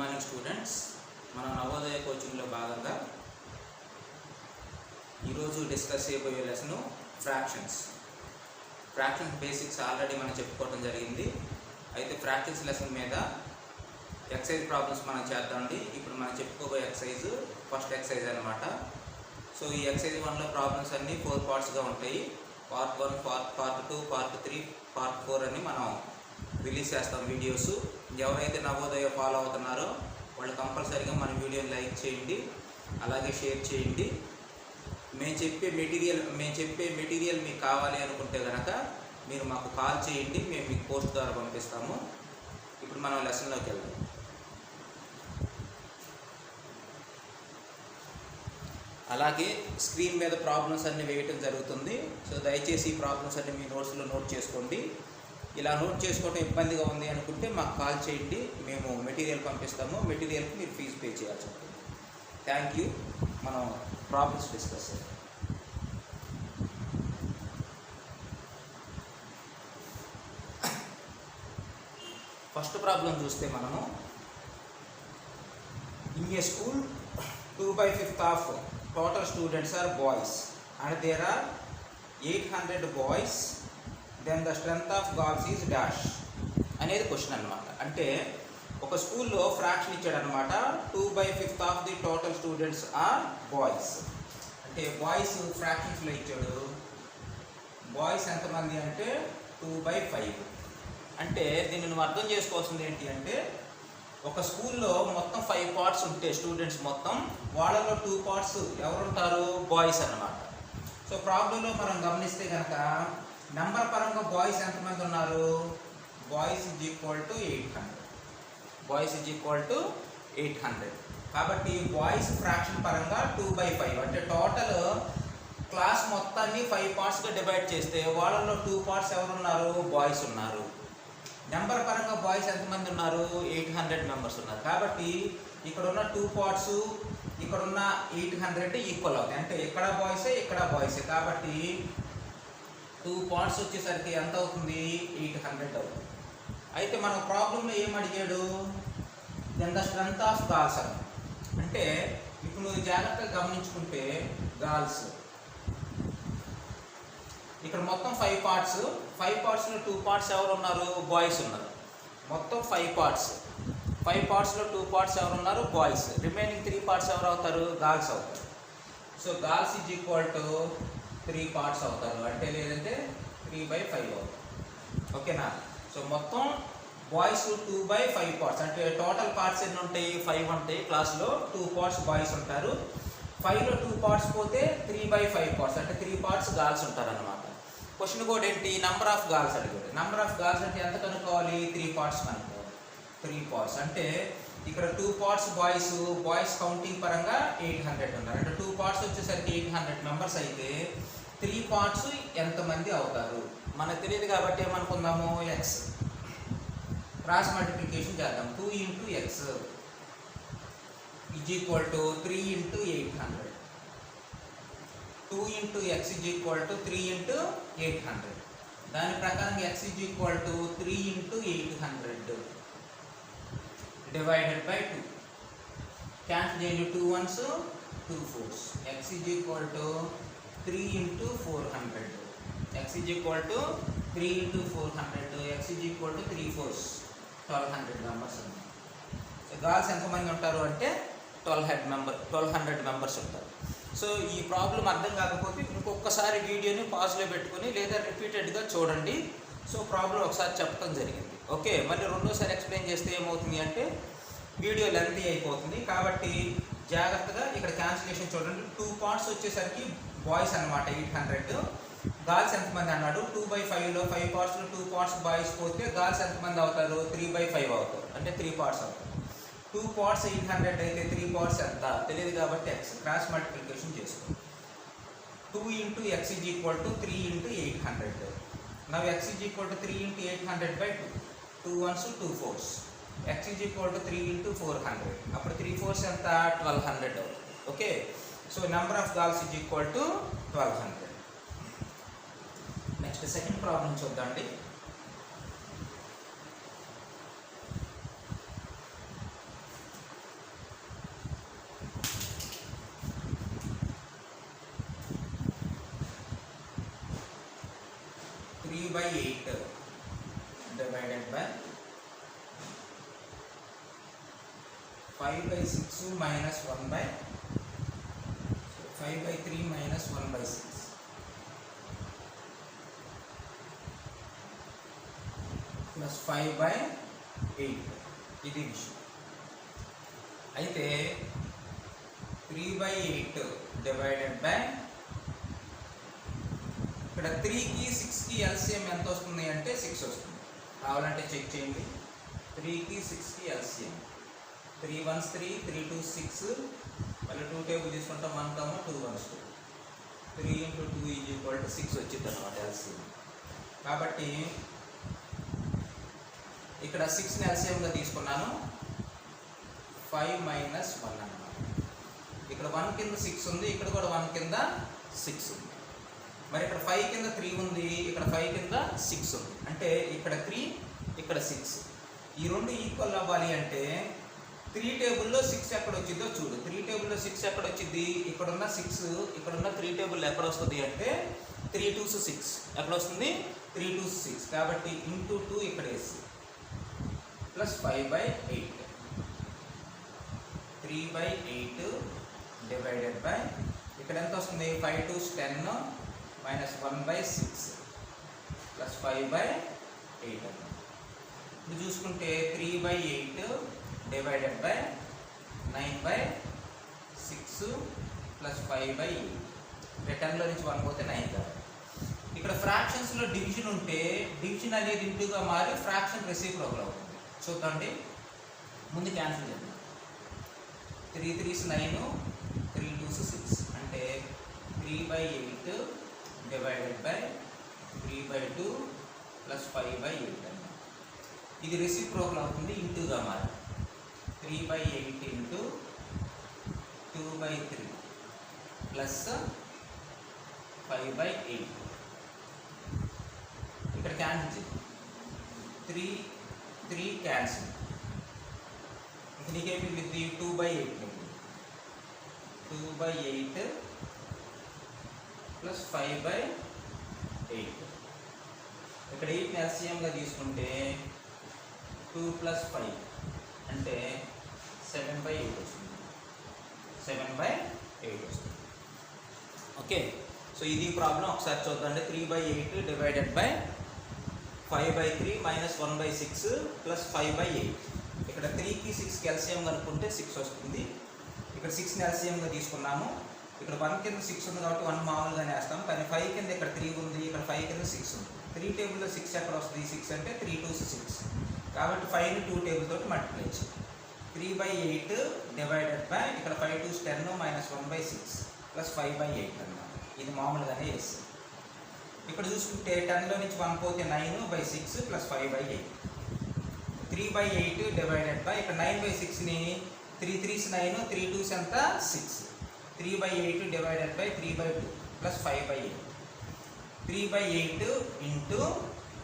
Morning students మన నవోదయ కోచింగ్లో భాగంగా ఈరోజు డిస్కస్ చేయబోయే lesson fractions fractions basics already మనం చెప్పుకోవడం జరిగింది. అయితే ఫ్రాక్షన్స్ లెసన్ మీద ఎక్సైజ్ ప్రాబ్లమ్స్ మనం చేద్దామండి. ఇప్పుడు మనం చెప్పుకోబోయే ఎక్సైజ్ ఫస్ట్ ఎక్సైజ్ అనమాట సో ఈ ఎక్సైజ్ వన్లో ప్రాబ్లమ్స్ అన్నీ ఫోర్ పార్ట్స్గా ఉంటాయి. Part one part part two part three part four అని మనం రిలీజ్ చేస్తాం వీడియోస్ ఎవరైతే నవోదయ ఫాలో అవుతున్నారో వాళ్ళు కంపల్సరీగా మన వీడియోని లైక్ చేయండి అలాగే షేర్ చేయండి. మేము చెప్పే మెటీరియల్ మేము చెప్పే మెటీరియల్ మీకు కావాలి అనుకుంటే కనుక మీరు మాకు కాల్ చేయండి మేము మీకు పోస్ట్ ద్వారా పంపిస్తాము. ఇప్పుడు మనం లెసన్లోకి వెళ్దాం. అలాగే స్క్రీన్ మీద ప్రాబ్లమ్స్ అన్ని వేయటం జరుగుతుంది. సో దయచేసి ఈ ప్రాబ్లమ్స్ అన్ని మీ నోట్స్లో నోట్ చేసుకోండి. ఇలా నోట్ చేసుకోవడం ఇబ్బందిగా ఉంది అనుకుంటే మాకు కాల్ చేయండి. మేము మెటీరియల్ పంపిస్తాము. మెటీరియల్కి మీరు ఫీజు పే చేయాల్సి ఉంటుంది. థ్యాంక్ యూ మనం ప్రాబ్లమ్స్ డిస్కస్ చేద్దాం. ఫస్ట్ ప్రాబ్లం చూస్తే మనము in a school two by fifth of total students are boys and there are eight hundred boys then the strength of girls is dash అనేది question అనమాట అంటే ఒక స్కూల్లో fraction ఇచ్చాడనమాట two by fifth of the total students are boys అంటే boys ఫ్రాక్షన్స్లో ఇచ్చాడు. Boys ఎంతమంది అంటే టూ బై ఫైవ్ అంటే దీన్ని నువ్వు అర్థం చేసుకోవాల్సింది ఏంటి అంటే ఒక స్కూల్లో మొత్తం ఫైవ్ పార్ట్స్ ఉంటే స్టూడెంట్స్ మొత్తం వాళ్ళలో టూ పార్ట్స్ ఎవరుంటారు? బాయ్స్ అన్నమాట. సో ప్రాబ్లంలో మనం గమనిస్తే కనుక నెంబర్ పరంగా బాయ్స్ ఎంతమంది ఉన్నారు? Boys is equal to eight hundred boys is equal to eight hundred కాబట్టి బాయ్స్ ఫ్రాక్షన్ పరంగా టూ బై ఫైవ్ అంటే టోటల్ క్లాస్ మొత్తాన్ని ఫైవ్ పార్ట్స్గా డివైడ్ చేస్తే వాళ్ళలో టూ పార్ట్స్ ఎవరు ఉన్నారు బాయ్స్ ఉన్నారు. నెంబర్ పరంగా బాయ్స్ ఎంతమంది ఉన్నారు? ఎయిట్ హండ్రెడ్ మెంబర్స్ ఉన్నారు. కాబట్టి ఇక్కడ ఉన్న టూ పార్ట్స్ ఇక్కడ ఉన్న ఎయిట్ హండ్రెడ్ ఈక్వల్ అవుతాయి. అంటే ఇక్కడ బాయ్సే ఇక్కడ బాయ్సే కాబట్టి టూ పార్ట్స్ వచ్చేసరికి ఎంత అవుతుంది? ఎయిట్ హండ్రెడ్ అవుతుంది. అయితే మన ప్రాబ్లంలో ఏం అడిగాడు? Then the strength of girls అని అంటే ఇప్పుడు నువ్వు జాగ్రత్తగా గమనించుకుంటే గాల్స్ ఇక్కడ మొత్తం ఫైవ్ పార్ట్స్ ఫైవ్ పార్ట్స్లో టూ పార్ట్స్ ఎవరు ఉన్నారు బాయ్స్ ఉన్నారు. మొత్తం ఫైవ్ పార్ట్స్ ఫైవ్ పార్ట్స్లో టూ పార్ట్స్ ఎవరు ఉన్నారు బాయ్స్ రిమైనింగ్ త్రీ పార్ట్స్ ఎవరు అవుతారు గర్ల్స్ అవుతారు. So girls is equal to three parts అవుతారు. అంటే లేదంటే త్రీ బై ఫైవ్ అవుతారు ఓకేనా? సో మొత్తం boys two by five parts అంటే టోటల్ పార్ట్స్ ఎన్ని ఉంటాయి? ఫైవ్ ఉంటాయి క్లాస్లో టూ పార్ట్స్ బాయ్స్ ఉంటారు. ఫైవ్లో టూ పార్ట్స్ పోతే త్రీ బై ఫైవ్ పార్ట్స్ అంటే త్రీ పార్ట్స్ గర్ల్స్ ఉంటారు అనమాట క్వశ్చన్ కోడ్ ఏంటి నంబర్ ఆఫ్ గర్ల్స్ అడిగాడు నంబర్ ఆఫ్ గర్ల్స్ అంటే ఎంత కనుక్కోవాలి? త్రీ పార్ట్స్ కనుక్కోవాలి త్రీ పార్ట్స్ అంటే ఇక్కడ two parts boys boys counting పరంగా ఎయిట్ హండ్రెడ్ ఉన్నారు. అంటే టూ పార్ట్స్ వచ్చేసరికి ఎయిట్ హండ్రెడ్ మెంబర్స్ అయితే త్రీ పార్ట్స్ ఎంతమంది అవుతారు? మనకు తెలియదు కాబట్టి ఏమనుకుందాము? ఎక్స్ క్రాస్ మల్టిప్లికేషన్ చేద్దాం. Two into x is equal to three into eight hundred two into x is equal to three into eight hundred దాని ప్రకారం x is equal to three into eight hundred divided by two cancel చేయండి. Two ones two fours x is equal to three into four hundred x is equal to three into four hundred x is equal to three fours twelve hundred members ఉన్నాయి girls ఎంతమంది ఉంటారు అంటే twelve head member twelve hundred members ఉంటారు. So ఈ problem అర్థం కాకపోతే ఇంకొకసారి వీడియోని పాజ్లో పెట్టుకొని లేదా రిపీటెడ్గా చూడండి. సో ప్రాబ్లం ఒకసారి చెప్పడం జరిగింది. ఓకే మళ్ళీ రెండోసారి ఎక్స్ప్లెయిన్ చేస్తే ఏమవుతుంది అంటే వీడియో లెంతీ అయిపోతుంది. కాబట్టి జాగ్రత్తగా ఇక్కడ క్యాన్సిలేషన్ చూడండి. టూ పార్ట్స్ వచ్చేసరికి బాయ్స్ అనమాట ఎయిట్ హండ్రెడ్. గర్ల్స్ ఎంతమంది అన్నాడు? టూ బై ఫైవ్లో ఫైవ్ పార్ట్స్లో టూ పార్ట్స్ బాయ్స్ పోతే గర్ల్స్ ఎంతమంది అవుతారు? త్రీ బై ఫైవ్ అవుతారు. అంటే త్రీ పార్ట్స్ అవుతారు. టూ పార్ట్స్ ఎయిట్ హండ్రెడ్ అయితే త్రీ పార్ట్స్ ఎంత? తెలియదు కాబట్టి ఎక్స్ క్రాస్ మల్టిప్లికేషన్ చేసుకో. Two into x is equal to three into eight hundred. Now x is equal to three into eight hundred by two. Two ones two fours x is equal to three into four hundred అప్పుడు three fours ఎంత? Twelve hundred అవుతుంది okay So number of balls is equal to 1200. Next second problem చూద్దాండి three by eight divided by five by six minus one by five by three minus one by six plus five by eight ఇది విషయం. అయితే three by eight divided by ఇక్కడ త్రీకి సిక్స్కి LCM ఎంత వస్తుంది అంటే six వస్తుంది. కావాలంటే చెక్ చేయండి. త్రీకి సిక్స్కి LCM three ones three three two six మళ్ళీ టూ టేబుల్ తీసుకుంటాం one Kamma two ones two three into two is equal to six వచ్చింది అనమాట ఎల్సిఎం కాబట్టి ఇక్కడ సిక్స్ని ఎల్సిఎంగా తీసుకున్నాను. ఫైవ్ మైనస్ వన్ అనమాట ఇక్కడ వన్ కింద సిక్స్ ఉంది ఇక్కడ కూడా వన్ కింద సిక్స్ ఉంది. మరి ఇక్కడ ఫైవ్ కింద త్రీ ఉంది ఇక్కడ ఫైవ్ కింద సిక్స్ ఉంది. అంటే ఇక్కడ త్రీ ఇక్కడ సిక్స్ ఈ రెండు ఈక్వల్ అవ్వాలి అంటే త్రీ టేబుల్లో సిక్స్ ఎక్కడ వచ్చిందో చూడు. త్రీ టేబుల్లో సిక్స్ ఎక్కడ వచ్చింది ఇక్కడ ఉన్న సిక్స్ ఇక్కడ ఉన్న త్రీ టేబుల్ ఎక్కడ వస్తుంది అంటే త్రీ టూస్ సిక్స్ ఎక్కడ వస్తుంది త్రీ టూస్ సిక్స్ కాబట్టి ఇంటూ టూ ఇక్కడ వేసి plus five by eight three by eight divided by ఇక్కడ ఎంత వస్తుంది five twos ten minus one by six plus five by eight ఇప్పుడు చూసుకుంటే three by eight divided by nine by six plus five by రిటర్న్లో నుంచి one పోతే nine కదా. ఇక్కడ ఫ్రాక్షన్స్లో డివిజన్ ఉంటే డివిజన్ అనేది ఇంటూగా మారి ఫ్రాక్షన్ రెసిప్రోకల్ అవుతుంది. చూద్దండి ముందు క్యాన్సిల్ చేద్దాం. Three threes nine three twos six అంటే three by eight divided by three by two plus five by eight అన్నమాట ఇది రెసిప్రోకల్ అవుతుంది ఇంటూగా మారి. Three by eight into two by three plus five by eight. ఇక్కడ cancel three three cancel ఇంక నీకేమి two by eight two by eight plus five by eight. ఇక్కడ eight ఎల్సిఎంగా తీసుకుంటే? Two plus five. అంటే సెవెన్ బై ఎయిట్ వస్తుంది. Seven by eight వస్తుంది. Okay so ఇది ప్రాబ్లం ఒకసారి చూద్దాండి. Three by eight divided by five by three minus one by six plus five by eight ఇక్కడ త్రీకి సిక్స్ ఎల్సిఎం కనుక్కుంటే సిక్స్ వస్తుంది. ఇక్కడ సిక్స్ని ఎల్సిఎంగా తీసుకున్నాము. ఇక్కడ వన్ కింద సిక్స్ ఉంది కాబట్టి వన్ మామూలుగానే వేస్తాం. కానీ ఫైవ్ కింద ఇక్కడ త్రీ ఉంది. ఇక్కడ ఫైవ్ కింద సిక్స్ ఉంది. త్రీ టేబుల్లో సిక్స్ ఎక్కడ వస్తుంది? సిక్స్ అంటే త్రీ టూ సిక్స్ కాబట్టి ఫైవ్ టూ టేబుల్ తోటి మల్టిప్లై చేయండి three by eight divided by ఇక్కడ five two ten minus one by six plus five by eight అన్నమాట. ఇది మామూలుగానే వేస్తుంది ఇక్కడ చూసుకుంటే టెన్లో నుంచి వన్ పోతే nine by six plus five by eight three by eight divided by ఇక్కడ nine by సిక్స్ని three threes nine three twos ఎంత? Six three by eight divided by three by two plus five by eight three by eight into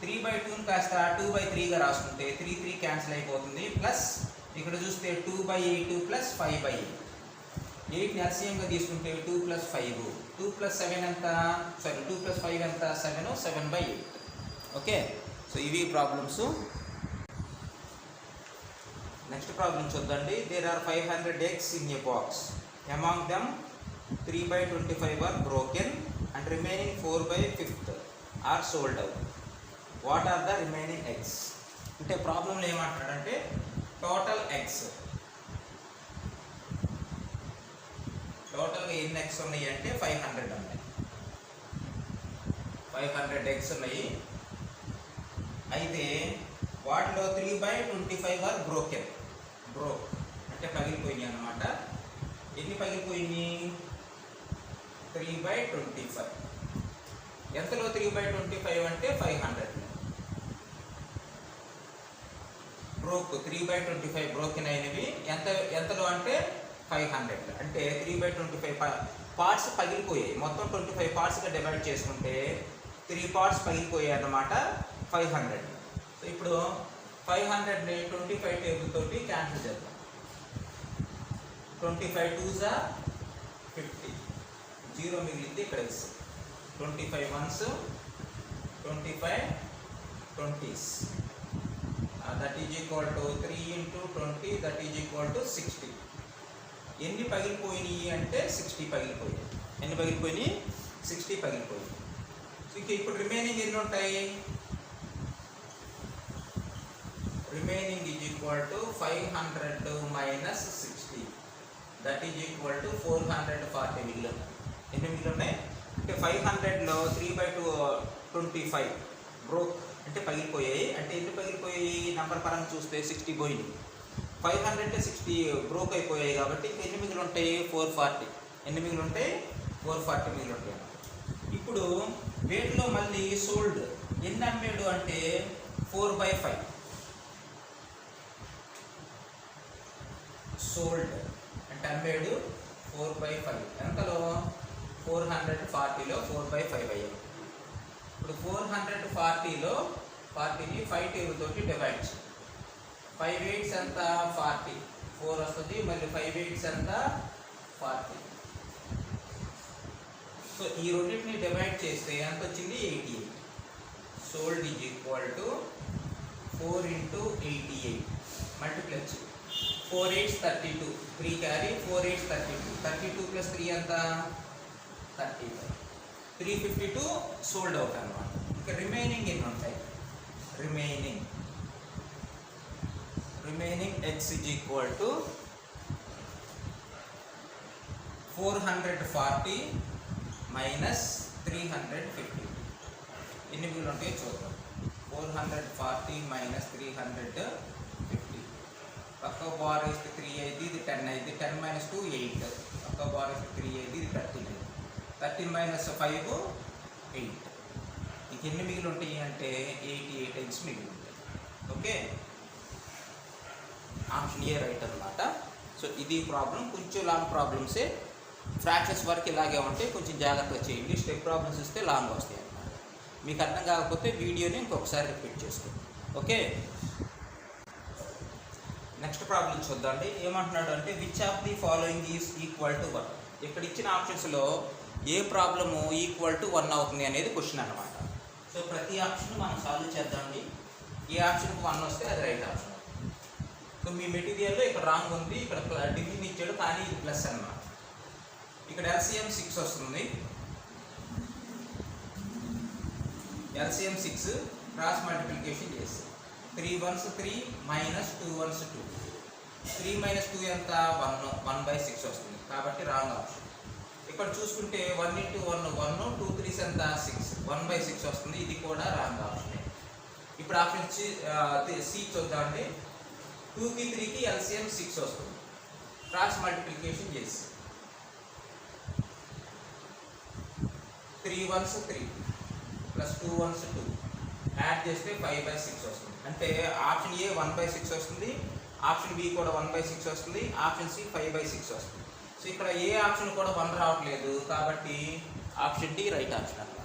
three by టూని కాస్త two by త్రీగా రాసుకుంటే three three cancel అయిపోతుంది. Plus ఇక్కడ చూస్తే two by eight plus five by eight. ఎయిట్ని ఎల్సిఎంగా తీసుకుంటే two plus five. Two plus seven ఎంత? సారీ టూ ప్లస్ ఫైవ్ ఎంత? Seven seven by eight. Okay? So ఇవి problems. Next problem చూద్దండి. There are five hundred eggs in a box among them three by twenty five are broken and remaining four by fifth are sold out what are the remaining eggs అంటే ప్రాబ్లంలో ఏమంటాడంటే total eggs టోటల్గా ఎన్ని eggs ఉన్నాయి అంటే five hundred ఉన్నాయి five hundred eggs ఉన్నాయి. అయితే వాటిలో three by twenty five are broken broke అంటే పగిలిపోయినాయి అనమాట ఎన్ని పగిలిపోయినాయి? త్రీ బై ట్వంటీ ఫైవ్ ఎంతలో త్రీ బై ట్వంటీ ఫైవ్ అంటే five hundred broke three by twenty five broken అయినవి. ఎంత ఎంతలో అంటే ఫైవ్ హండ్రెడ్ అంటే three by twenty five parts పగిలిపోయాయి. మొత్తం ట్వంటీ ఫైవ్ పార్ట్స్గా డివైడ్ చేసుకుంటే త్రీ పార్ట్స్ పగిలిపోయాయి అన్నమాట ఫైవ్ హండ్రెడ్ సో ఇప్పుడు ఫైవ్ హండ్రెడ్ని ట్వంటీ ఫైవ్ టేబుల్ తోటి క్యాన్సిల్ చేద్దాం. ట్వంటీ ఫైవ్ టూ జా ఫిఫ్టీ జీరో మిగిలింది ఇక్కడ ఇస్తుంది twenty five ones twenty twenty five twenties that is equal to three into twenty that is equal to sixty ఎన్ని పగిలిపోయినాయి అంటే సిక్స్టీ పగిలిపోయినాయి. ఎన్ని పగిలిపోయినాయి? సిక్స్టీ పగిలిపోయినాయి. సో ఇక ఇప్పుడు రిమైనింగ్ ఎన్ని ఉంటాయి? Remaining is equal to five hundred minus sixty that is equal to four hundred forty మిగిలి ఎన్ని మిగిలి ఉన్నాయి? అంటే ఫైవ్ హండ్రెడ్లో three by two twenty five broke అంటే పగిలిపోయాయి. అంటే ఎన్ని పగిలిపోయాయి? నంబర్ పరంగా చూస్తే సిక్స్టీ పోయింది. ఫైవ్ హండ్రెడ్ సిక్స్టీ బ్రోక్ అయిపోయాయి కాబట్టి ఇంకా ఎన్ని మిగిలి ఉంటాయి? ఫోర్ ఫార్టీ ఎన్ని మిగిలి ఉంటాయి? ఫోర్ ఫార్టీ మిగిలి ఉంటాయి ఇప్పుడు వేటిలో మళ్ళీ సోల్డ్ ఎన్ని అమ్మాడు అంటే ఫోర్ బై ఫైవ్ సోల్డ్ అంటే అమ్మాడు ఫోర్ బై ఫైవ్ ఎంతలో ఫోర్ హండ్రెడ్ ఫార్టీలో ఫోర్ బై ఫైవ్ అయ్యాయి. ఇప్పుడు ఫోర్ హండ్రెడ్ ఫార్టీలో ఫార్టీని ఫైవ్ టేబుల్ తోటి డివైడ్ ఫైవ్ ఎయిట్స్ ఎంత? ఫార్టీ ఫోర్ వస్తుంది మళ్ళీ ఫైవ్ ఎయిట్స్ ఎంత? ఫార్టీ సో ఈ రెండింటిని డివైడ్ చేస్తే ఎంత వచ్చింది? Eighty eight sold is equal to four into eighty eight multiplex four eights thirty two three carry four eights thirty two thirty two plus three ఎంత? Thirty five three fifty two sold out అనమాట ఇంకా remaining ఎన్ని ఉంటాయి? Remaining remaining X is equal to four hundred forty minus three hundred fifty ఎన్ని bill ఉంటాయో చూద్దాం. Four hundred forty minus three hundred fifty పక్క bar ఇస్తే త్రీ అయితే ఇది టెన్ అయితే టెన్ మైనస్ టూ ఎయిట్ పక్క బార్ ఇస్తే త్రీ అయితే ఇది థర్టీన్ మైనస్ ఫైవ్ ఎయిట్ ఇంక ఎన్ని మిగిలి ఉంటాయి అంటే ఎయిటీ ఎయిట్ ఇంచ్ మిగిలి ఉంటాయి ఓకే ఆప్షన్ ఏ రైట్ అనమాట సో ఇది ప్రాబ్లం కొంచెం లాంగ్ ప్రాబ్లమ్సే ఫ్రాక్షన్స్ వరకు ఇలాగే ఉంటే కొంచెం జాగ్రత్తగా చేయండి. స్టెప్ ప్రాబ్లమ్స్ ఇస్తే లాంగ్ వస్తాయి అన్నమాట. మీకు అర్థం కాకపోతే వీడియోని ఇంకొకసారి రిపీట్ చేసుకోండి. ఓకే నెక్స్ట్ ప్రాబ్లం చూద్దాండి ఏమంటున్నాడు అంటే which of the following is equal to one ఇక్కడ ఇచ్చిన ఆప్షన్స్లో A problem equal to one అవుతుంది అనేది క్వశ్చన్ అనమాట సో ప్రతి ఆప్షన్ మనం సాల్వ్ చేద్దామండి ఏ ఆప్షన్కి వన్ వస్తే అది రైట్ ఆప్షన్. సో మీ మెటీరియల్లో ఇక్కడ రాంగ్ ఉంది ఇక్కడ డిగ్రీ ఇచ్చాడు కానీ ఇది ప్లస్ అన్నమాట. ఇక్కడ ఎల్సిఎం సిక్స్ వస్తుంది. ఎల్సిఎం సిక్స్ క్రాస్ మల్టిప్లికేషన్ చేసి three ones three minus two ones two. Three minus two ఎంత? వన్ వన్ బై సిక్స్ వస్తుంది. కాబట్టి రాంగ్ ఆప్షన్. ఇక్కడ చూసుకుంటే one into one one two threes ఎంత సిక్స్ వన్ బై సిక్స్ వస్తుంది. ఇది కూడా రాంగ్ ఆప్షన్ ఇప్పుడు ఆప్షన్ సి చూద్దామండి టూకి త్రీకి ఎల్సిఎం సిక్స్ వస్తుంది. క్రాస్ మల్టిప్లికేషన్ చేసి three ones three plus two ones two add చేస్తే ఫైవ్ బై సిక్స్ వస్తుంది. అంటే option A one by six వస్తుంది. ఆప్షన్ బి కూడా వన్ బై సిక్స్ వస్తుంది. Option C five by six వస్తుంది. సో ఇక్కడ ఏ ఆప్షన్ కూడా వన్ రావట్లేదు. కాబట్టి ఆప్షన్ డి రైట్ ఆప్షన్ అన్నమాట.